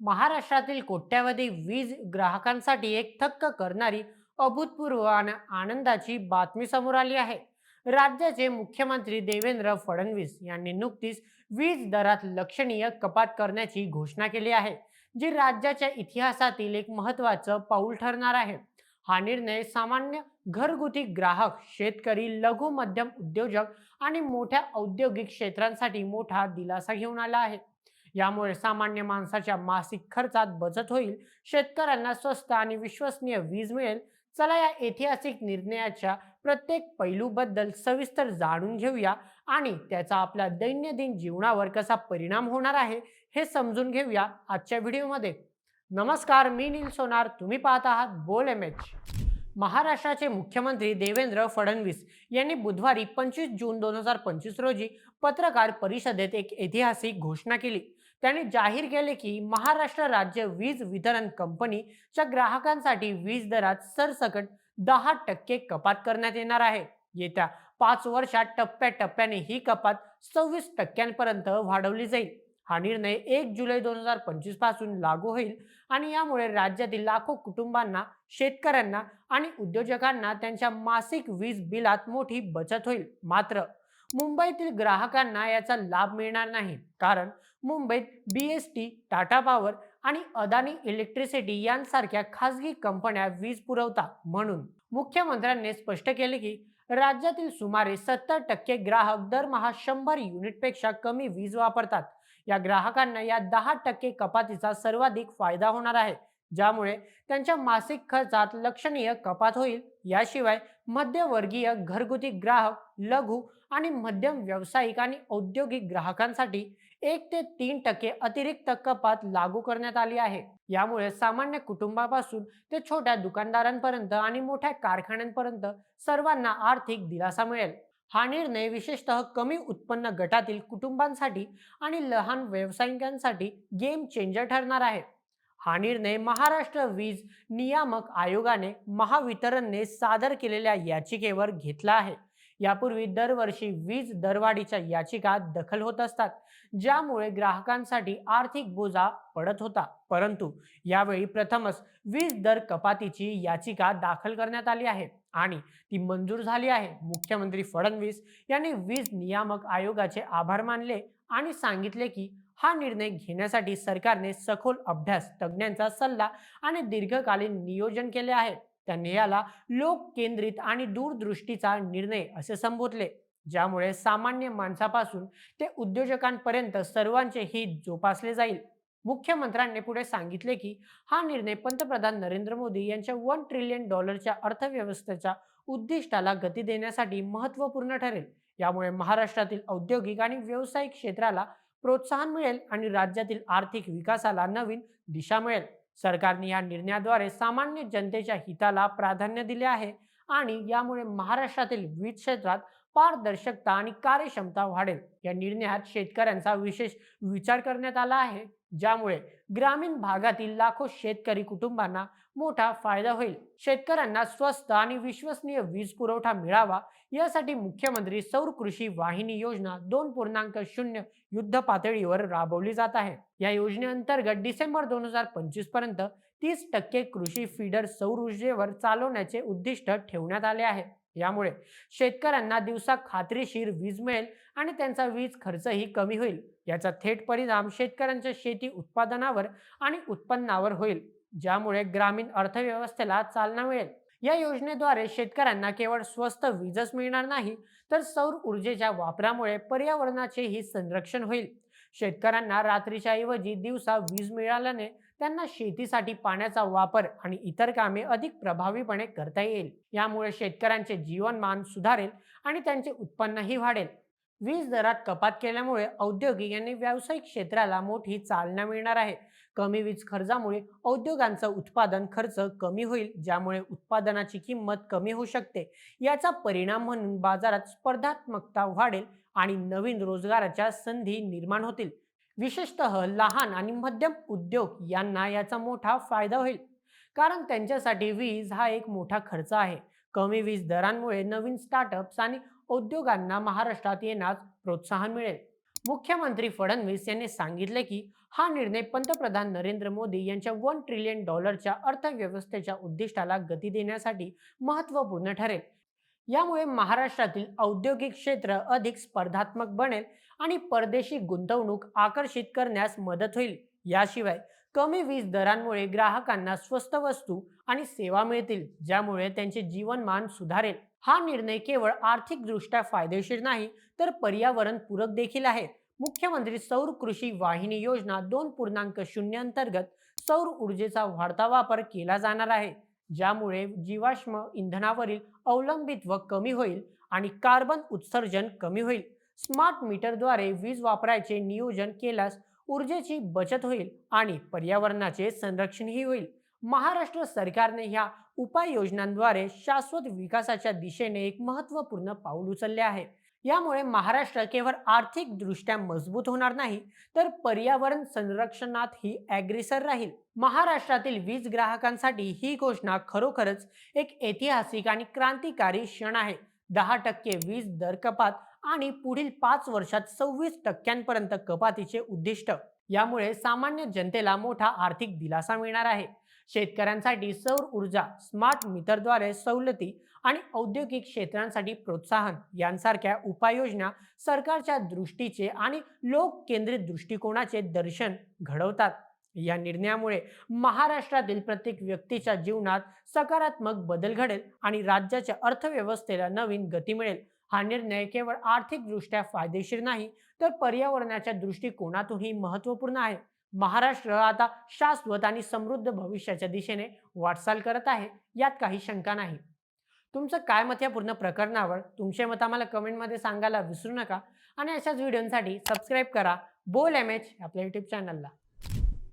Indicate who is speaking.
Speaker 1: महाराष्ट्रातील कोट्यावधी वीज ग्राहकांसाठी एक थक्क करणारी अभूतपूर्व आणि आनंदाची बातमी समोर आली आहे. राज्याचे मुख्यमंत्री देवेंद्र फडणवीस यांनी नुकतीच वीज दरात लक्षणीय कपात करण्याची घोषणा केली आहे जी राज्याच्या इतिहासातील एक महत्त्वाचं पाऊल ठरणार आहे. हा निर्णय सामान्य घरगुती ग्राहक शेतकरी लघु मध्यम उद्योजक आणि मोठ्या औद्योगिक क्षेत्रांसाठी मोठा दिलासा घेऊन आला आहे. यामुळे सामान्य माणसाच्या मासिक खर्चात बचत होईल शेतकऱ्यांना स्वस्त आणि विश्वसनीय वीज मिळेल. चला या ऐतिहासिक निर्णयाच्या प्रत्येक पैलूबद्दल सविस्तर जाणून घेऊया आणि त्याचा आपल्या दैनंदिन जीवनावर कसा परिणाम होणार आहे हे समजून घेऊया आजच्या व्हिडिओमध्ये. नमस्कार मी नील सोनार. तुम्ही पाहत आहात बोल एम एच. महाराष्ट्राचे मुख्यमंत्री देवेंद्र फडणवीस यांनी बुधवारी पंचवीस जून दोन हजार पंचवीस रोजी पत्रकार परिषदेत एक ऐतिहासिक घोषणा केली. त्यांनी जाहीर केले की महाराष्ट्र राज्य वीज वितरण कंपनीच्या ग्राहकांसाठी वीज दरात सरसकट दहा टक्के कपात करण्यात येणार आहे. येत्या पाच वर्षात टप्प्याटप्प्याने ही कपात सव्वीस टक्क्यांपर्यंत वाढवली जाईल. हा निर्णय एक जुलै दोन हजार पंचवीसपासून लागू होईल आणि यामुळे राज्यातील लाखो कुटुंबांना शेतकऱ्यांना आणि उद्योजकांना त्यांच्या मासिक वीज बिलात मोठी बचत होईल. मात्र मुंबईतील ग्राहकांना याचा लाभ मिळणार नाही. कारण मुंबईत B S T Tata power आणि अदानी इलेक्ट्रिसिटी यांसारख्या खासगी कंपन्या वीज पुरवतात म्हणून मुख्यमंत्र्यांनी स्पष्ट केले की राज्यातील सुमारे सत्तर टक्के ग्राहक दरमहा शंभर युनिटपेक्षा कमी वीज वापरतात. या ग्राहकांना या दहा टक्के कपातीचा सर्वाधिक फायदा होणार आहे ज्यामुळे त्यांच्या मासिक खर्चात लक्षणीय कपात होईल. याशिवाय मध्यवर्गीय घरगुती ग्राहक लघु आणि मध्यम व्यावसायिक आणि औद्योगिक ग्राहकांसाठी एक ते तीन टक्के अतिरिक्त कपात लागू करण्यात आली आहे. यामुळे सामान्य कुटुंबापासून ते छोट्या दुकानदारांपर्यंत आणि मोठ्या कारखान्यांपर्यंत सर्वांना आर्थिक दिलासा मिळेल. हा निर्णय विशेषतः कमी उत्पन्न गटातील कुटुंबांसाठी आणि लहान व्यावसायिकांसाठी गेम चेंजर ठरणार आहे. हा निर्णय महाराष्ट्र वीज नियामक आयोगाने महावितरणने सादर केलेल्या याचिकेवर घेतला आहे. यापूर्वी दरवर्षी वीज दरवाढीच्या याचिका दखल होत असतात ज्यामुळे ग्राहकांसाठी आर्थिक बोजा पडत होता. परंतु यावेळी प्रथमच वीज दर कपातीची याचिका दाखल करण्यात आली आहे आणि ती मंजूर झाली आहे. मुख्यमंत्री फडणवीस यांनी वीज नियामक आयोगाचे आभार मानले आणि सांगितले की हा निर्णय घेण्यासाठी सरकारने सखोल अभ्यास तज्ज्ञांचा सल्ला आणि दीर्घकालीन नियोजन केले आहे. त्यांनी याला लोक केंद्रित आणि दूरदृष्टीचा निर्णय असे संबोधले ज्यामुळे सामान्य माणसापासून ते उद्योजकांपर्यंत सर्वांचे हित जोपासले जाईल. मुख्यमंत्र्यांनी पुढे सांगितले की हा निर्णय पंतप्रधान नरेंद्र मोदी यांच्या वन ट्रिलियन डॉलरच्या अर्थव्यवस्थेच्या उद्दिष्टाला गती देण्यासाठी महत्त्वपूर्ण ठरेल. यामुळे महाराष्ट्रातील औद्योगिक आणि व्यावसायिक क्षेत्राला प्रोत्साहन मिळेल आणि राज्यातील आर्थिक विकासाला नवीन दिशा मिळेल. सरकारने या निर्णयाद्वारे सामान्य जनतेच्या हिताला प्राधान्य दिले आहे आणि यामुळे महाराष्ट्रातील विविध क्षेत्रात पारदर्शकता आणि कार्यक्षमता वाढेल. या निर्णयात शेतकऱ्यांचा विशेष विचार करण्यात आला आहे. ज्यामुळे ग्रामीण भागातील लाखो शेतकरी कुटुंबांना मोठा फायदा होईल. शेतकऱ्यांना स्वस्त आणि विश्वसनीय वीज पुरवठा मिळावा यासाठी मुख्यमंत्री सौर कृषी वाहिनी योजना दोन पूर्णांक शून्य युद्ध पातळीवर राबवली जात आहे. या योजनेअंतर्गत डिसेंबर दोन हजार पंचवीसपर्यंत तीस टक्के कृषी फीडर सौर ऊर्जेवर चालवण्याचे उद्दिष्ट ठेवण्यात आले आहे. यामुळे शेतकऱ्यांना दिवसा खात्रीशीर वीज मिळेल आणि त्यांचा वीज खर्चही कमी होईल. याचा थेट परिणाम शेतकऱ्यांच्या शेती उत्पादनावर आणि उत्पन्नावर होईल ज्यामुळे ग्रामीण अर्थव्यवस्थेला चालना मिळेल. या योजनेद्वारे शेतकऱ्यांना केवळ स्वस्त वीजच मिळणार नाही तर सौर ऊर्जेच्या वापरामुळे पर्यावरणाचेही संरक्षण होईल. शेतकऱ्यांना रात्रीच्या ऐवजी दिवसा वीज मिळाल्याने त्यांना शेतीसाठी पाण्याचा वापर आणि इतर कामे अधिक प्रभावीपणे करता येईल. यामुळे शेतकऱ्यांचे जीवनमान सुधारेल आणि त्यांचे उत्पन्नही वाढेल. वीज दरात कपात केल्यामुळे औद्योगिक आणि व्यावसायिक क्षेत्राला मोठी चालना मिळणार आहे. कमी वीज खर्चामुळे औद्योगांचं उत्पादन खर्च कमी होईल ज्यामुळे उत्पादनाची किंमत कमी होऊ शकते. याचा परिणाम म्हणून बाजारात स्पर्धात्मकता वाढेल आणि नवीन रोजगाराच्या संधी निर्माण होतील. विशेषतः लहान आणि मध्यम उद्योग यांना याचा मोठा फायदा होईल. कारण त्यांच्यासाठी वीज हा एक मोठा खर्च आहे. कमी वीज दरांमुळे नवीन स्टार्टअप्स आणि उद्योगांना महाराष्ट्रात येण्यास प्रोत्साहन मिळेल. मुख्यमंत्री फडणवीस यांनी सांगितले की हा निर्णय पंतप्रधान नरेंद्र मोदी यांच्या वन ट्रिलियन डॉलरच्या अर्थव्यवस्थेच्या उद्दिष्टाला गती देण्यासाठी महत्त्वपूर्ण ठरेल. यामुळे महाराष्ट्रातील औद्योगिक क्षेत्र अधिक स्पर्धात्मक बनेल आणि परदेशी गुंतवणूक आकर्षित करण्यास मदत होईल. याशिवाय कमी वीज दरांमुळे ग्राहकांना स्वस्त वस्तू आणि सेवा मिळतील ज्यामुळे त्यांचे जीवनमान सुधारेल. हा निर्णय केवळ आर्थिकदृष्ट्या फायदेशीर नाही तर पर्यावरण पूरक देखील आहे. मुख्यमंत्री सौर कृषी वाहिनी योजना दोन पूर्णांक शून्य अंतर्गत सौर ऊर्जेचा वाढता वापर केला जाणार आहे ज्यामुळे जीवाश्म इंधनावरील अवलंबित्व कमी होईल आणि कार्बन उत्सर्जन कमी होईल. स्मार्ट मीटरद्वारे वीज वापरायचे नियोजन केल्यास ऊर्जेची बचत होईल आणि पर्यावरणाचे संरक्षणही होईल. महाराष्ट्र सरकारने ह्या उपाययोजनांद्वारे शाश्वत विकासाच्या दिशेने एक महत्त्वपूर्ण पाऊल उचलले आहे. यामुळे महाराष्ट्र केवळ आर्थिकदृष्ट्या मजबूत होणार नाही तर पर्यावरण संरक्षणातही ॲग्रेसर राहील. महाराष्ट्रातील वीज ग्राहकांसाठी ही घोषणा खरोखरच एक ऐतिहासिक आणि क्रांतिकारी क्षण आहे. दहा टक्के वीज दर कपात आणि पुढील पाच वर्षात सव्वीस टक्क्यांपर्यंत कपातीचे उद्दिष्ट. यामुळे सामान्य जनतेला मोठा आर्थिक दिलासा मिळणार आहे. शेतकऱ्यांसाठी सौर ऊर्जा स्मार्ट मीटरद्वारे सवलती आणि औद्योगिक क्षेत्रांसाठी प्रोत्साहन यांसारख्या उपाययोजना सरकारच्या दृष्टीचे आणि लोककेंद्रित दृष्टिकोनाचे दर्शन घडवतात. या निर्णयामुळे महाराष्ट्रातील प्रत्येक व्यक्तीच्या जीवनात सकारात्मक बदल घडेल आणि राज्याच्या अर्थव्यवस्थेला नवीन गती मिळेल. हा निर्णय केवळ आर्थिकदृष्ट्या फायदेशीर नाही तर पर्यावरणाच्या दृष्टिकोनातूनही महत्त्वपूर्ण आहे. महाराष्ट्र आता शाश्वत आणि समृद्ध भविष्याच्या दिशेने वाटचाल करत आहे यात काही शंका नाही. तुमचं काय मत या पूर्ण प्रकरणावर? तुमचे मत आम्हाला कमेंटमध्ये सांगायला विसरू नका आणि अशाच व्हिडिओसाठी सबस्क्राईब करा. बोल एम एच आपल्या यूट्यूब चॅनलला.